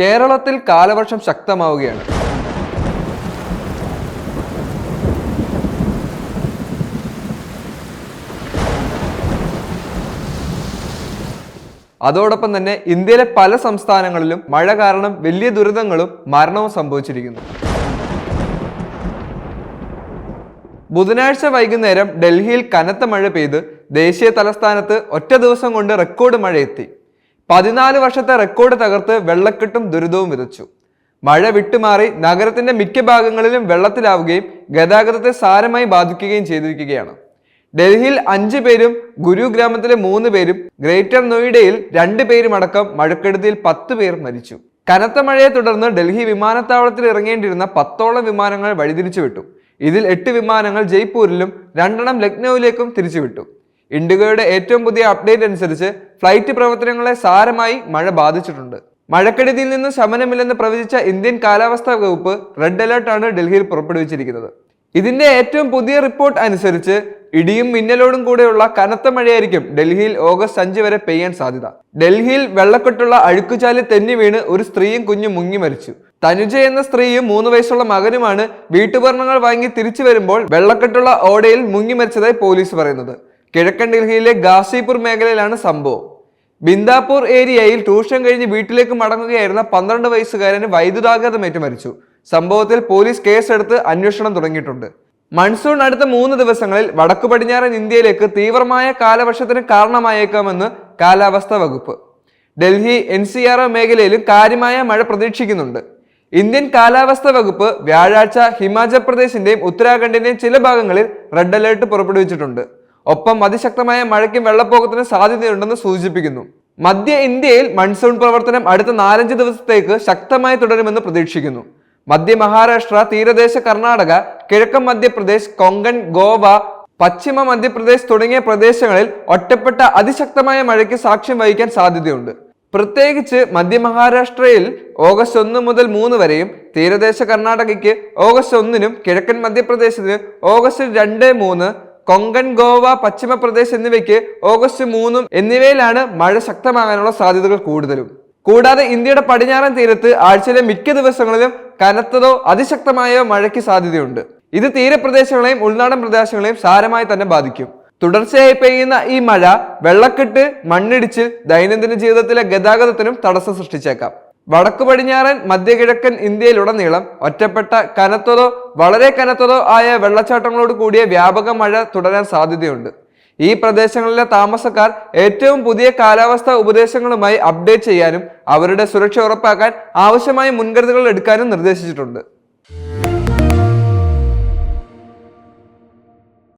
കേരളത്തിൽ കാലവർഷം ശക്തമാവുകയാണ്. അതോടൊപ്പം തന്നെ ഇന്ത്യയിലെ പല സംസ്ഥാനങ്ങളിലും മഴ കാരണം വലിയ ദുരിതങ്ങളും മരണവും സംഭവിച്ചിരിക്കുന്നു. ബുധനാഴ്ച വൈകുന്നേരം ഡൽഹിയിൽ കനത്ത മഴ പെയ്ത് ദേശീയ തലസ്ഥാനത്ത് ഒറ്റ ദിവസം കൊണ്ട് റെക്കോർഡ് മഴ എത്തി പതിനാല് വർഷത്തെ റെക്കോർഡ് തകർത്ത് വെള്ളക്കെട്ടും ദുരിതവും വിതച്ചു. മഴ വിട്ടുമാറി നഗരത്തിന്റെ മിക്ക ഭാഗങ്ങളിലും വെള്ളത്തിലാവുകയും ഗതാഗതത്തെ സാരമായി ബാധിക്കുകയും ചെയ്തിരിക്കുകയാണ്. ഡൽഹിയിൽ അഞ്ചു പേരും ഗുരുഗ്രാമത്തിലെ മൂന്ന് പേരും ഗ്രേറ്റർ നോയിഡയിൽ രണ്ട് പേരും അടക്കം മഴക്കെടുതിയിൽ പത്ത് പേർ മരിച്ചു. കനത്ത മഴയെ തുടർന്ന് ഡൽഹി വിമാനത്താവളത്തിൽ ഇറങ്ങേണ്ടിയിരുന്ന പത്തോളം വിമാനങ്ങൾ വഴിതിരിച്ചു വിട്ടു ഇതിൽ എട്ട് വിമാനങ്ങൾ ജയ്പൂരിലും രണ്ടെണ്ണം ലക്നൌവിലേക്കും തിരിച്ചുവിട്ടു. ഇൻഡിഗോയുടെ ഏറ്റവും പുതിയ അപ്ഡേറ്റ് അനുസരിച്ച് ഫ്ലൈറ്റ് പ്രവർത്തനങ്ങളെ സാരമായി മഴ ബാധിച്ചിട്ടുണ്ട്. മഴക്കെടുതിയിൽ നിന്ന് ശമനമില്ലെന്ന് പ്രവചിച്ച ഇന്ത്യൻ കാലാവസ്ഥാ വകുപ്പ് റെഡ് അലർട്ടാണ് ഡൽഹിയിൽ പുറപ്പെടുവിച്ചിരിക്കുന്നത്. ഇതിന്റെ ഏറ്റവും പുതിയ റിപ്പോർട്ട് അനുസരിച്ച് ഇടിയും മിന്നലോടും കൂടെയുള്ള കനത്ത മഴയായിരിക്കും ഡൽഹിയിൽ ഓഗസ്റ്റ് അഞ്ച് വരെ പെയ്യാൻ സാധ്യത. ഡൽഹിയിൽ വെള്ളക്കെട്ടുള്ള അഴുക്കുചാലി തെന്നി വീണ് ഒരു സ്ത്രീയും കുഞ്ഞും മുങ്ങി മരിച്ചു. തനുജ എന്ന സ്ത്രീയും മൂന്ന് വയസ്സുള്ള മകനുമാണ് വീട്ടുപകരണങ്ങൾ വാങ്ങി തിരിച്ചു വരുമ്പോൾ വെള്ളക്കെട്ടുള്ള ഓടയിൽ മുങ്ങി മരിച്ചതായി പോലീസ് പറയുന്നത്. കിഴക്കൻ ഡൽഹിയിലെ ഗാസിപൂർ മേഖലയിലാണ് സംഭവം. ബിന്ദാപൂർ ഏരിയയിൽ ട്യൂഷൻ കഴിഞ്ഞ് വീട്ടിലേക്ക് മടങ്ങുകയായിരുന്ന പന്ത്രണ്ട് വയസ്സുകാരന് വൈദ്യുതാഘാതമേറ്റ് മരിച്ചു സംഭവത്തിൽ പോലീസ് കേസെടുത്ത് അന്വേഷണം തുടങ്ങിയിട്ടുണ്ട്. മൺസൂൺ അടുത്ത മൂന്ന് ദിവസങ്ങളിൽ വടക്കു പടിഞ്ഞാറൻ ഇന്ത്യയിലേക്ക് തീവ്രമായ കാലവർഷത്തിന് കാരണമായേക്കാമെന്ന് കാലാവസ്ഥാ വകുപ്പ്. ഡൽഹി എൻ സി ആർ മേഖലയിലും കാര്യമായ മഴ പ്രതീക്ഷിക്കുന്നുണ്ട്. ഇന്ത്യൻ കാലാവസ്ഥാ വകുപ്പ് വ്യാഴാഴ്ച ഹിമാചൽ പ്രദേശിന്റെയും ഉത്തരാഖണ്ഡിന്റെയും ചില ഭാഗങ്ങളിൽ റെഡ് അലേർട്ട് പുറപ്പെടുവിച്ചിട്ടുണ്ട്. ഒപ്പം അതിശക്തമായ മഴയ്ക്കും വെള്ളപ്പൊക്കത്തിന് സാധ്യതയുണ്ടെന്ന് സൂചിപ്പിക്കുന്നു. മധ്യ ഇന്ത്യയിൽ മൺസൂൺ പ്രവർത്തനം അടുത്ത നാലഞ്ച് ദിവസത്തേക്ക് ശക്തമായി തുടരുമെന്ന് പ്രതീക്ഷിക്കുന്നു. മധ്യ മഹാരാഷ്ട്ര തീരദേശ കർണാടക കിഴക്കൻ മധ്യപ്രദേശ് കൊങ്കൺ ഗോവ പശ്ചിമ മധ്യപ്രദേശ് തുടങ്ങിയ പ്രദേശങ്ങളിൽ ഒറ്റപ്പെട്ട അതിശക്തമായ മഴയ്ക്ക് സാക്ഷ്യം വഹിക്കാൻ സാധ്യതയുണ്ട്. പ്രത്യേകിച്ച് മധ്യ മഹാരാഷ്ട്രയിൽ ഓഗസ്റ്റ് ഒന്ന് മുതൽ മൂന്ന് വരെയും തീരദേശ കർണാടകയ്ക്ക് ഓഗസ്റ്റ് ഒന്നിനും കിഴക്കൻ മധ്യപ്രദേശിന് ഓഗസ്റ്റ് രണ്ട് മൂന്ന് കൊങ്കൺ ഗോവ പശ്ചിമപ്രദേശ് എന്നിവയ്ക്ക് ഓഗസ്റ്റ് മൂന്നും എന്നിവയിലാണ് മഴ ശക്തമാകാനുള്ള സാധ്യതകൾ കൂടുതലും. കൂടാതെ ഇന്ത്യയുടെ പടിഞ്ഞാറൻ തീരത്ത് ആഴ്ചയിലെ മിക്ക ദിവസങ്ങളിലും കനത്തതോ അതിശക്തമായോ മഴയ്ക്ക് സാധ്യതയുണ്ട്. ഇത് തീരപ്രദേശങ്ങളെയും ഉൾനാടൻ പ്രദേശങ്ങളെയും സാരമായി തന്നെ ബാധിക്കും. തുടർച്ചയായി പെയ്യുന്ന ഈ മഴ വെള്ളക്കെട്ട് മണ്ണിടിച്ച് ദൈനംദിന ജീവിതത്തിലെ ഗതാഗതത്തിനും തടസ്സം സൃഷ്ടിച്ചേക്കാം. വടക്കു പടിഞ്ഞാറൻ മധ്യകിഴക്കൻ ഇന്ത്യയിലുടനീളം ഒറ്റപ്പെട്ട കനത്തതോ വളരെ കനത്തതോ ആയ വെള്ളച്ചാട്ടങ്ങളോട് കൂടിയ വ്യാപക മഴ തുടരാൻ സാധ്യതയുണ്ട്. ഈ പ്രദേശങ്ങളിലെ താമസക്കാർ ഏറ്റവും പുതിയ കാലാവസ്ഥാ ഉപദേശങ്ങളുമായി അപ്ഡേറ്റ് ചെയ്യാനും അവരുടെ സുരക്ഷ ഉറപ്പാക്കാൻ ആവശ്യമായ മുൻകരുതലുകൾ എടുക്കാനും നിർദ്ദേശിച്ചിട്ടുണ്ട്.